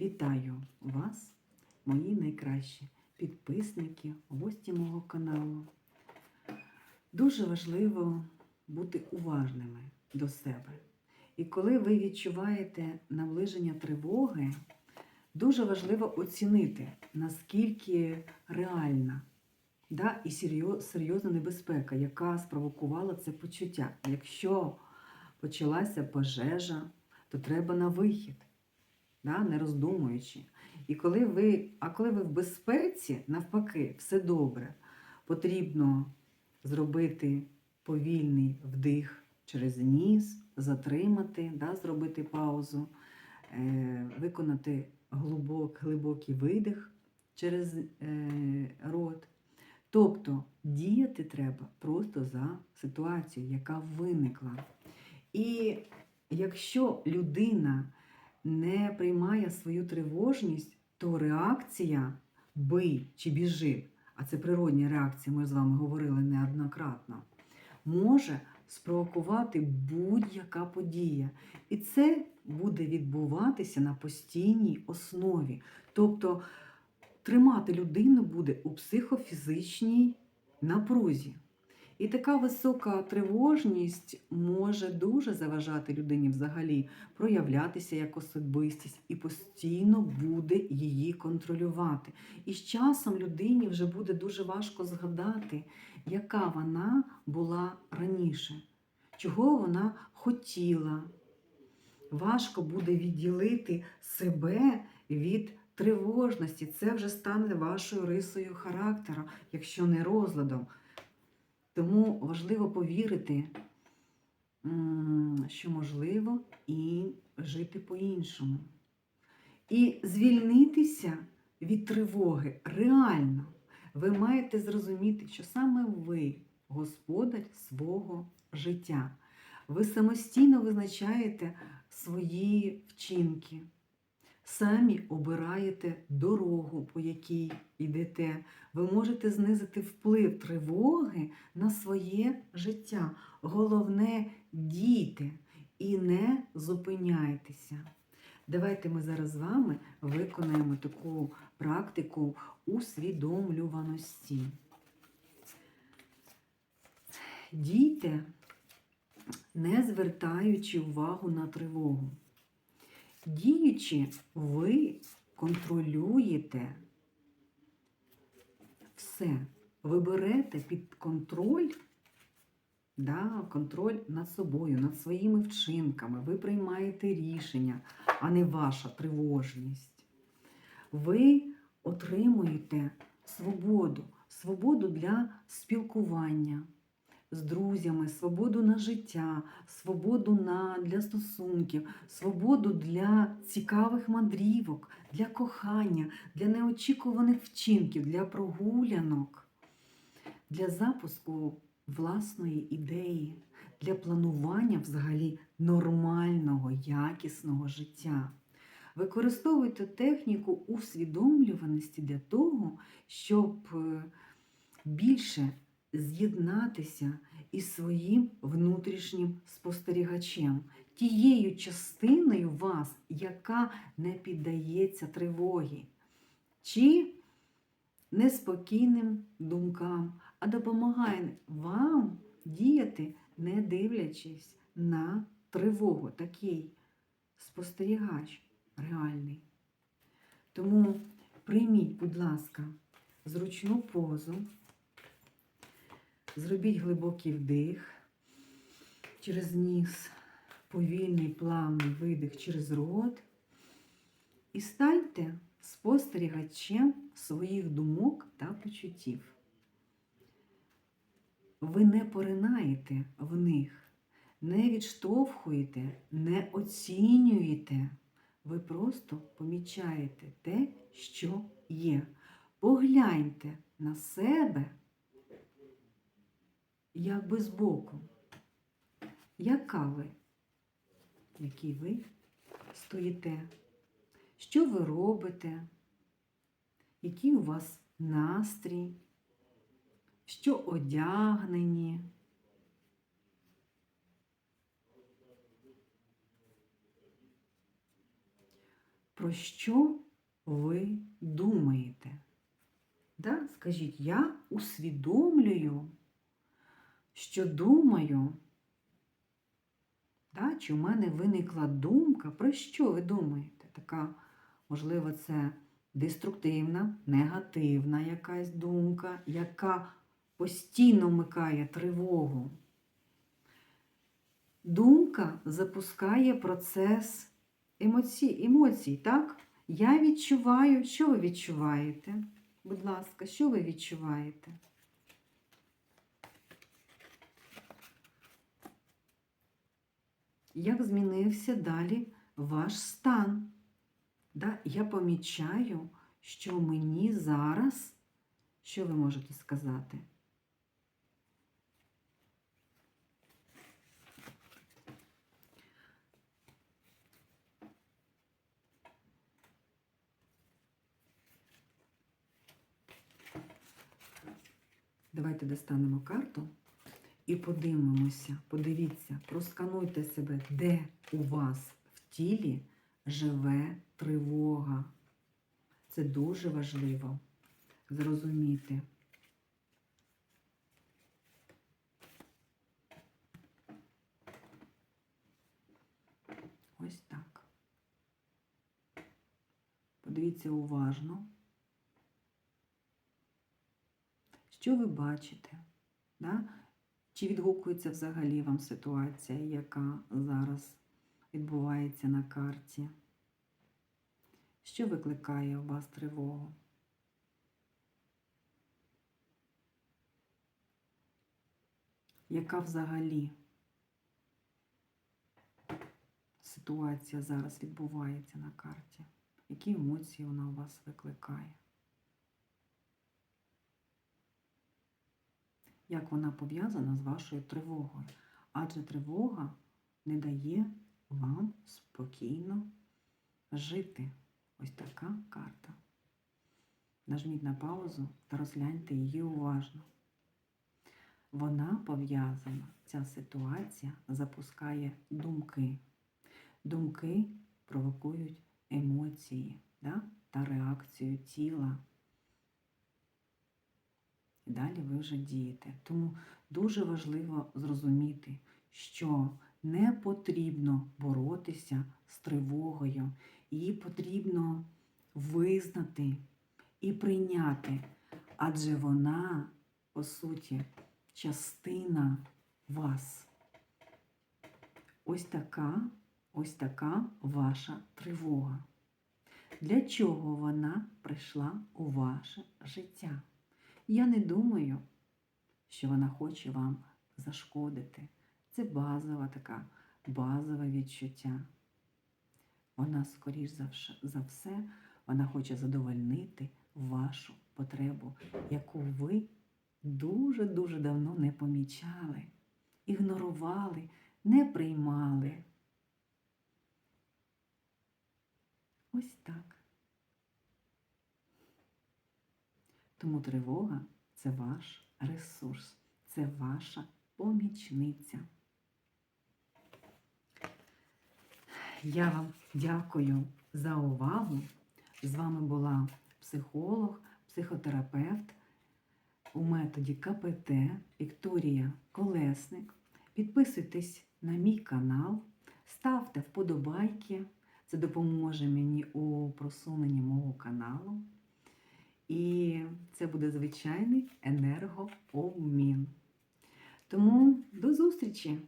Вітаю вас, мої найкращі підписники, гості мого каналу. Дуже важливо бути уважними до себе. І коли ви відчуваєте наближення тривоги, дуже важливо оцінити, наскільки реальна да, і серйозна небезпека, яка спровокувала це почуття. Якщо почалася пожежа, то треба на вихід, да, не роздумуючи. І коли ви, а коли ви в безпеці, навпаки, все добре, потрібно зробити повільний вдих через ніс, затримати, да, зробити паузу, е, виконати глибок, глибокий видих через е, рот. Тобто діяти треба просто за ситуацією, яка виникла. І якщо людина не приймає свою тривожність, то реакція бий чи біжи, а це природня реакція, ми з вами говорили неоднократно, може спровокувати будь-яка подія. І це буде відбуватися на постійній основі. Тобто тримати людину буде у психофізичній напрузі. І така висока тривожність може дуже заважати людині взагалі проявлятися як особистість і постійно буде її контролювати. І з часом людині вже буде дуже важко згадати, яка вона була раніше, чого вона хотіла. Важко буде відділити себе від тривожності. Це вже стане вашою рисою характеру, якщо не розладом. Тому важливо повірити, що можливо і жити по-іншому. І звільнитися від тривоги реально. Ви маєте зрозуміти, що саме ви господар свого життя. Ви самостійно визначаєте свої вчинки, самі обираєте дорогу, по якій йдете. Ви можете знизити вплив тривоги на своє життя. Головне дійте і не зупиняйтеся. Давайте ми зараз з вами виконаємо таку практику усвідомлюваності. Дійте, не звертаючи увагу на тривогу. Діючи, ви контролюєте все. Ви берете під контроль, да, контроль над собою, над своїми вчинками. Ви приймаєте рішення, а не ваша тривожність. Ви отримуєте свободу, свободу для спілкування з друзями, свободу на життя, свободу на, для стосунків, свободу для цікавих мандрівок, для кохання, для неочікуваних вчинків, для прогулянок, для запуску власної ідеї, для планування взагалі нормального, якісного життя. Використовуйте техніку усвідомлюваності для того, щоб е, більше з'єднатися із своїм внутрішнім спостерігачем, тією частиною вас, яка не піддається тривогі, чи неспокійним думкам, а допомагає вам діяти, не дивлячись на тривогу, такий спостерігач реальний. Тому прийміть, будь ласка, зручну позу. Зробіть глибокий вдих через ніс, повільний плавний видих через рот. І станьте спостерігачем своїх думок та почуттів. Ви не поринаєте в них, не відштовхуєте, не оцінюєте. Ви просто помічаєте те, що є. Погляньте на себе якби збоку. Яка ви? Який ви стоїте? Що ви робите? Який у вас настрій? Що одягнені? про що ви думаєте? Да? Скажіть, я усвідомлюю, що думаю. Да? Чи в мене виникла думка? Про що ви думаєте? Така, можливо, це деструктивна, негативна якась думка, яка постійно вмикає тривогу. Думка запускає процес емоцій, емоцій, так? Я відчуваю, що ви відчуваєте? Будь ласка, що ви відчуваєте? Як змінився далі ваш стан? Да? Я помічаю, що мені зараз, що ви можете сказати? Давайте достанемо карту і подивимося, подивіться, проскануйте себе, де у вас в тілі живе тривога. Це дуже важливо зрозуміти. Ось так. Подивіться уважно. Що ви бачите? Да? Чи відгукується взагалі вам ситуація, яка зараз відбувається на карті? Що викликає у вас тривогу? Яка взагалі ситуація зараз відбувається на карті? Які емоції вона у вас викликає? Як вона пов'язана з вашою тривогою? Адже тривога не дає вам спокійно жити. Ось така карта. Нажміть на паузу та розгляньте її уважно. Вона пов'язана, ця ситуація запускає думки. Думки провокують емоції да? та реакцію тіла. Далі ви вже дієте. Тому дуже важливо зрозуміти, що не потрібно боротися з тривогою. Її потрібно визнати і прийняти, адже вона, по суті, частина вас. Ось така, ось така ваша тривога. Для чого вона прийшла у ваше життя? Я не думаю, що вона хоче вам зашкодити. Це базова така, базове відчуття. Вона, скоріш за все, вона хоче задовольнити вашу потребу, яку ви дуже-дуже давно не помічали, ігнорували, не приймали. Ось так. Тому тривога це ваш ресурс, це ваша помічниця. Я вам дякую за увагу. З вами була психолог, психотерапевт у методі КПТ Вікторія Колесник. Підписуйтесь на мій канал, ставте вподобайки. Це допоможе мені у просуненні мого каналу. І це буде звичайний енергообмін. Тому до зустрічі!